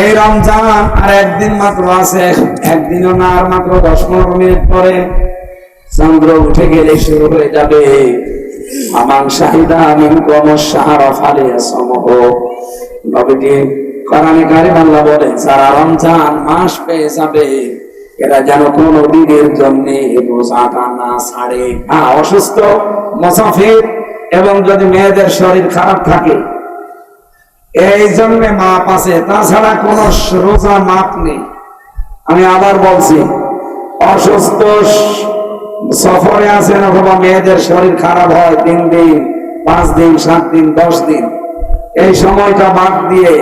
এই রমজান আর একদিন মাত্র আছে, একদিনও না, আর মাত্র দশ পনেরো মিনিট পরে চন্দ্র উঠে গেলে শুরু হয়ে যাবে। আমান শাহিদা মিন কম সাহারা ফালে সমহ। নবীজি কোরআনে বলেন, যারা রমজান মাস পেয়ে যাবে, এরা যেন কোন দিনের জন্য রোজাটা না ছাড়ে। হ্যাঁ অসুস্থ, মুসাফির এবং যদি মেয়েদের শরীর খারাপ থাকে এই জন্য মাপ আছে। তাছাড়া কোন রোজা মাপ নেই। আমি আবার বলছি, অসুস্থ সফরে আছেন অথবা মেয়েদের শরীর খারাপ হয় তিন দিন, পাঁচ দিন, সাত দিন, দশ দিন, এই সময়টা বাদ দিয়ে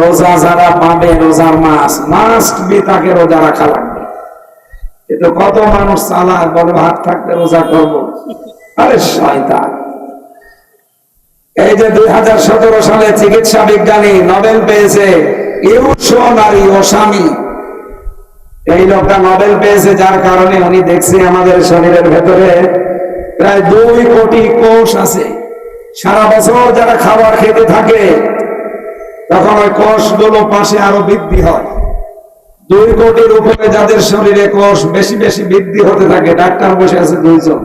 রোজা যারা পাবে, রোজার মাস মাস্ট বি তাকে রোজা রাখা লাগবে। কিন্তু কত মানুষ চালাক বলে হাত থাকতে রোজা করব? আরে শয়তান। এই যে দুই হাজার সতেরো সালে চিকিৎসা বিজ্ঞানী নোবেল পেয়েছে এই লোকটা নোবেল পেয়েছে যার কারণে উনি দেখছে আমাদের শরীরের ভেতরে প্রায় দুই কোটি কোষ আছে। সারা বছর যারা খাবার খেতে থাকে, তখন ওই কোষগুলো পাশে আরও বৃদ্ধি হয়। দুই কোটির উপরে যাদের শরীরে কোষ বেশি বেশি বৃদ্ধি হতে থাকে, ডাক্তার বসে আছে দুইজন।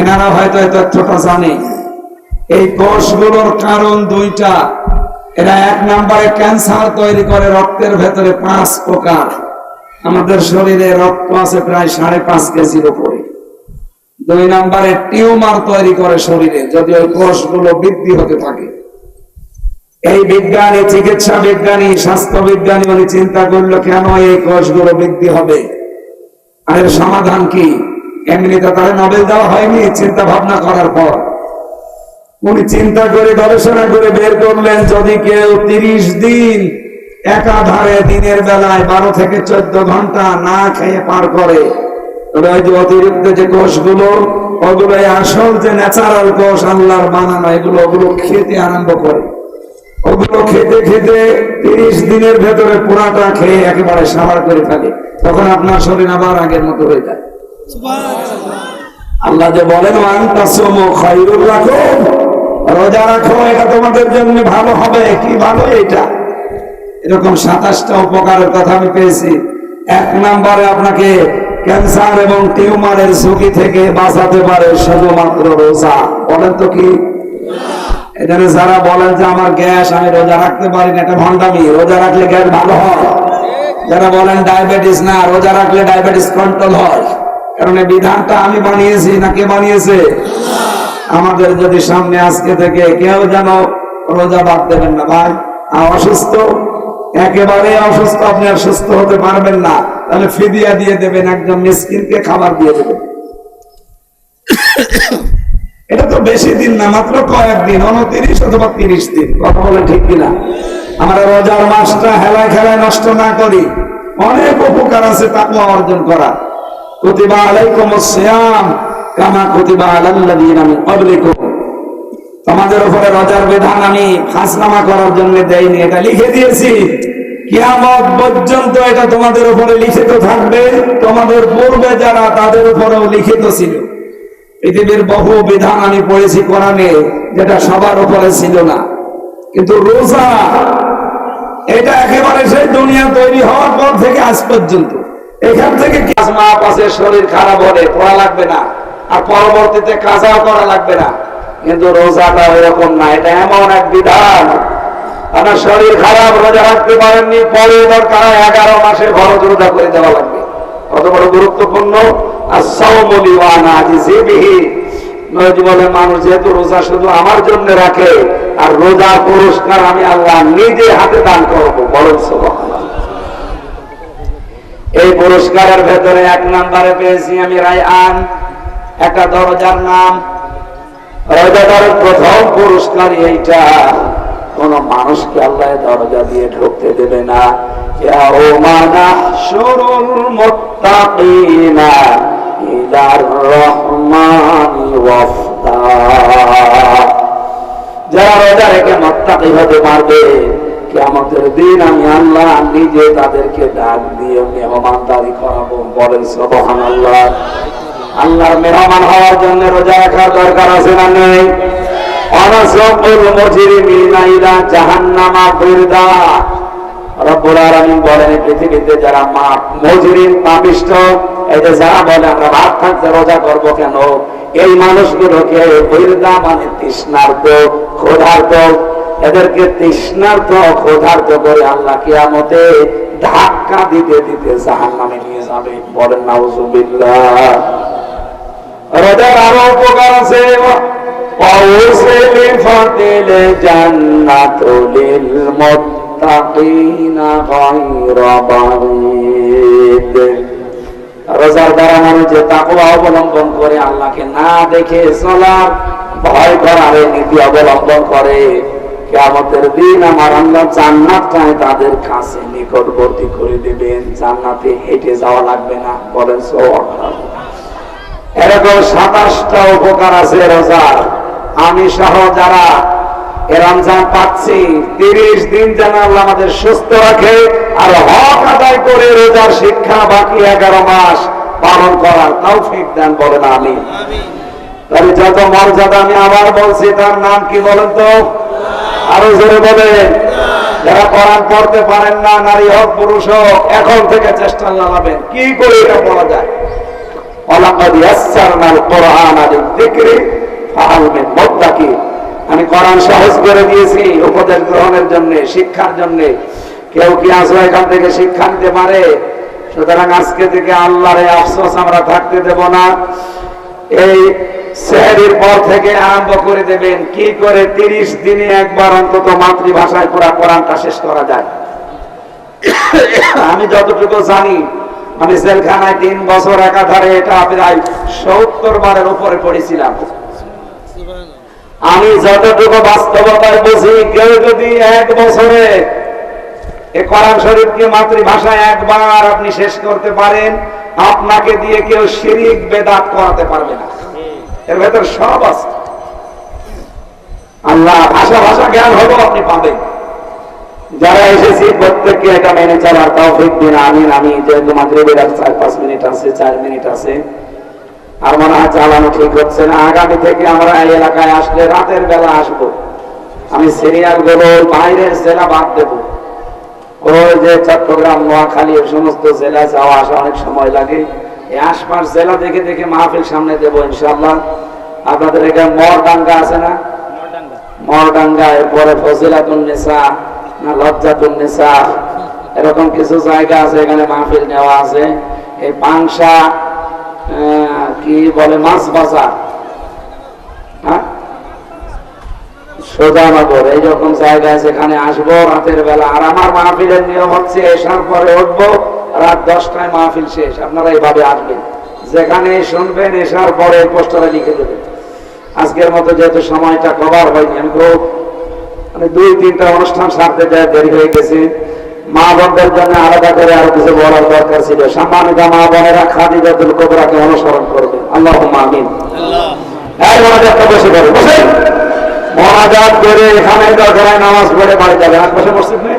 এনারা হয়তো এই তথ্যটা জানে এই কোষগুলোর কারণ দুইটা। এরা এক নম্বরে ক্যান্সার তৈরি করে, রক্তের ভেতরে পাঁচ প্রকার। আমাদের শরীরে রক্ত আছে প্রায় সাড়ে পাঁচ কেজির উপরে। দুই নম্বরে টিউমার তৈরি করে শরীরে, যদি ওই কোষগুলো বৃদ্ধি হতে থাকে। এই বিজ্ঞানী, চিকিৎসা বিজ্ঞানী স্বাস্থ্য বিজ্ঞানী উনি চিন্তা করল, কেন এই কোষগুলো বৃদ্ধি হবে? আর এর সমাধান কি? এমনিতে তাহলে নোবেল দেওয়া হয়নি, চিন্তা ভাবনা করার পর। উনি চিন্তা করে গবেষণা করে বের করলেন যদি কেউ তিরিশ দিন একাধারে দিনের বেলায় বারো থেকে চোদ্দ ঘণ্টা না খেয়ে পার করে তবে ওই যে অতিরিক্ত যে কোষগুলো ওগুলো আসল যে ন্যাচারাল কোষ আল্লাহর বানানো এগুলো ওগুলো খেতে আরম্ভ করে। ওগুলো খেতে খেতে তিরিশ দিনের ভেতরে পুরাটা খেয়ে একেবারে সাবার করে থাকে তখন আপনার শরীর আবার আগের মতো হয়ে যায়। আল্লাহ যে বলেন লাকুম রোজা রাখো, এটা তোমাদের জন্য ভালো হবে। কি ভালো এটা? এরকম সাতাশটা উপকারের কথা আমি পেয়েছি। এক নম্বরে আপনাকে ক্যান্সার এবং টিউমারের ঝুঁকি থেকে বাঁচাতে পারে শুধুমাত্র রোজা। বলেন তো কি? এখানে যারা বলেন যে আমার গ্যাস, আমি রোজা রাখতে পারি না, এটা ভণ্ডামি। রোজা রাখলে গ্যাস ভালো হয়। যারা বলেন ডায়াবেটিস না, রোজা রাখলে ডায়াবেটিস কন্ট্রোল হয়। কারণ বিধানটা আমি বানিয়েছি না কে বানিয়েছে? আমাদের যদি সামনে আজকে থেকে কেউ যেন রোজা বাদ দেবেন না, ভাই অসুস্থ, একেবারে অসুস্থ, আপনি আর সুস্থ হতে পারবেন না। তাহলে ফিদিয়া দিয়ে দেবেন, একজন মিসকিনকে খাবার দিয়ে দেবেন। এটা তো বেশি দিন না, মাত্র কয়েকদিন, উনত্রিশ অথবা তিরিশ দিন, কথা বলে ঠিক কিনা? আমরা রোজার মাসটা হেলায় খেলায় নষ্ট না করি। অনেক উপকার আছে তাকে অর্জন করা প্রতিভা আলাইকুম শ্যাম তোমাদের উপরে রোজার বিধান আমি ফাঁসনামা করার জন্য দেয়নি এটা লিখে দিয়েছি। কিয়ামত পর্যন্ত এটা তোমাদের উপরে লিখিত থাকবে। তোমাদের পূর্বে যারা তাদের উপরেও লিখিত ছিল। পৃথিবীর বহু বিধান আমি পড়েছি কোরআনে, যেটা সবার উপরে ছিল না। কিন্তু রোজা, এটা একেবারে সেই দুনিয়া তৈরি হওয়ার পর থেকে আজ পর্যন্ত। এখান থেকে শরীর খারাপ হলে পড়া লাগবে না। আর পরবর্তীতে কাজাও করা লাগবে না। কিন্তু রোজাটা এরকম না, এটা এমন এক বিধান। আপনার শরীর খারাপ, রোজা রাখতে পারেননি পরে দরকার এগারো মাসে খরচ রোজা করে দেওয়া লাগবে। কত বড় গুরুত্বপূর্ণ। বলে মানুষ যেহেতু রোজা শুধু আমার জন্য রাখে, আর রোজা পুরস্কার আমি আল্লাহ নিজে হাতে দান করব। সুবহানাল্লাহ। এই পুরস্কারের ভেতরে এক নম্বরে পেয়েছি আমি রায় আন একটা দরজার নাম। রোজাদার প্রথম পুরস্কার এইটা। কোন মানুষকে আল্লাহ দরজা দিয়ে ঢুকতে দেবে না। যারা দিন আমি আল্লাহ নিজে তাদেরকে ডাক দিয়ে মেহমানদারি করাবো বলেন সবহান আল্লাহ আল্লাহর মেহমান হওয়ার জন্য রোজা রাখার দরকার আছে না নেই? অনসকল যারা আমরা রোজা কেন? এই মানে এদেরকে তৃষ্ণার্ত, ক্ষুধার্ত করে আল্লাহ কিয়ামতে ধাক্কা দিতে দিতে জাহান্নামে নিয়ে যাবে। বলেন, নাউজুবিল্লাহ। রোজার আরও উপকার আছে। রোজার দ্বারা মানুষ যে অবলম্বন করে আল্লাহকে না দেখে চলার ভয় করার নীতি অবলম্বন করে কেমতের দিন আমার আল্লাহ জান্নাতটাই তাদের কাছে নিকটবর্তী করে দেবেন। জান্নাতে হেঁটে যাওয়া লাগবে না। বলেন সব এরকম সাতাশটা উপকার আছে রোজার। আমি সহ যারা রমজান পাচ্ছি, তিরিশ দিন যেন আল্লাহ আমাদের সুস্থ রাখে আর হক আদায় করে রোজার শিক্ষা বাকি এগারো মাস পালন করার তাও ঠিক দেন বলেন আমি তাহলে যত মর্যাদা আমি আবার বলছি, তার নাম কি বলেন তো? আরও জোরে বলেন। যারা কোরআন পড়তে পারেন না, নারী হোক, পুরুষ হোক, এখন থেকে চেষ্টা লাগাবেন। কি করে এটা বলা যায়? আমি কোরআন সহজ করে দিয়েছি উপদেশ গ্রহণের জন্য, শিক্ষার জন্য। কেউ কি আসলে এখান থেকে শিক্ষা নিতে পারে? সুতরাং আজকে থেকে আল্লাহর আফসোস আমরা থাকতে দেব না। এই সেহরির পর থেকে আরম্ভ করে দেবেন। কি করে তিরিশ দিনে একবার অন্তত মাতৃভাষায় পুরা কোরআনটা শেষ করা যায়? আমি যতটুকু জানি আমি জেলখানায় তিন বছর একাধারে এটা প্রায় সত্তর বারের উপরে পড়েছিলাম। আমি যতটুকু বাস্তবতায় বুঝি, কেউ যদি এক বছরে এ কোরআন শরীফকে মাতৃভাষায় একবার আপনি শেষ করতে পারেন, আপনাকে দিয়ে কেউ শিরিক, বেদাত করাতে পারবে না। এর ভেতর সব আছে। আল্লাহ ভাষা ভাষা জ্ঞান হলো আপনি পাবেন। যারা এসেছি, প্রত্যেককে এটা মেনে চলার তৌফিক দিন, আমিন, আমি যেহেতু মাগরিবের আর চার, পাঁচ মিনিট আছে, চার মিনিট আছে, আর মনে হয় চালানো ঠিক হচ্ছে না। আগামী থেকে আমরা এই এলাকায় আসলে রাতের বেলা আসব। আমি সিরিয়ালগুলো বাইরের জেলা বাদ দেব। ওই যে চট্টগ্রাম, নোয়াখালী, এই সমস্ত জেলায় যাওয়া আসা অনেক সময় লাগে। এই আশপাশ জেলা দেখে দেখে মাহফিল সামনে দেব ইনশাল্লাহ আপনাদের এখানে মরডাঙ্গা আছে না? মরডাঙ্গা, এরপরে ফজিলাতুন নেসা না, লজ্জাতুন নেসা। এরকম কিছু জায়গা আছে, এখানে মাহফিল নেওয়া আছে। এই পাংশা কি বলে, মাছ বাজার। হ্যাঁ? সোজানগর এইরকম আসব রাতের বেলা। আর আমার মাহফিলের নিয়ম হচ্ছে, এসার পরে উঠবো, রাত দশটায় মাহফিল শেষ। আপনারা এইভাবে আসবেন। যেখানে শুনবেন, এসার পরে পোস্টারে লিখে দেবেন। আজকের মতো যেহেতু সময়টা কভার হয়নি, আমি খুব মানে দুই তিনটা অনুষ্ঠান সারতে যায় দেরি হয়ে গেছে। মা বোনদের জন্য আলাদা করে আরও কিছু বলার দরকার ছিল। সম্মানিত মা বোনেরা খাদিজাতুল কোবরাকে অনুসরণ করবে। আল্লাহ। আমিন বসে পড়ে বসেন। মহাজাত করে এখানে নামাজ পড়ে বাড়ি যাবে আশপাশে মসজিদ নেই?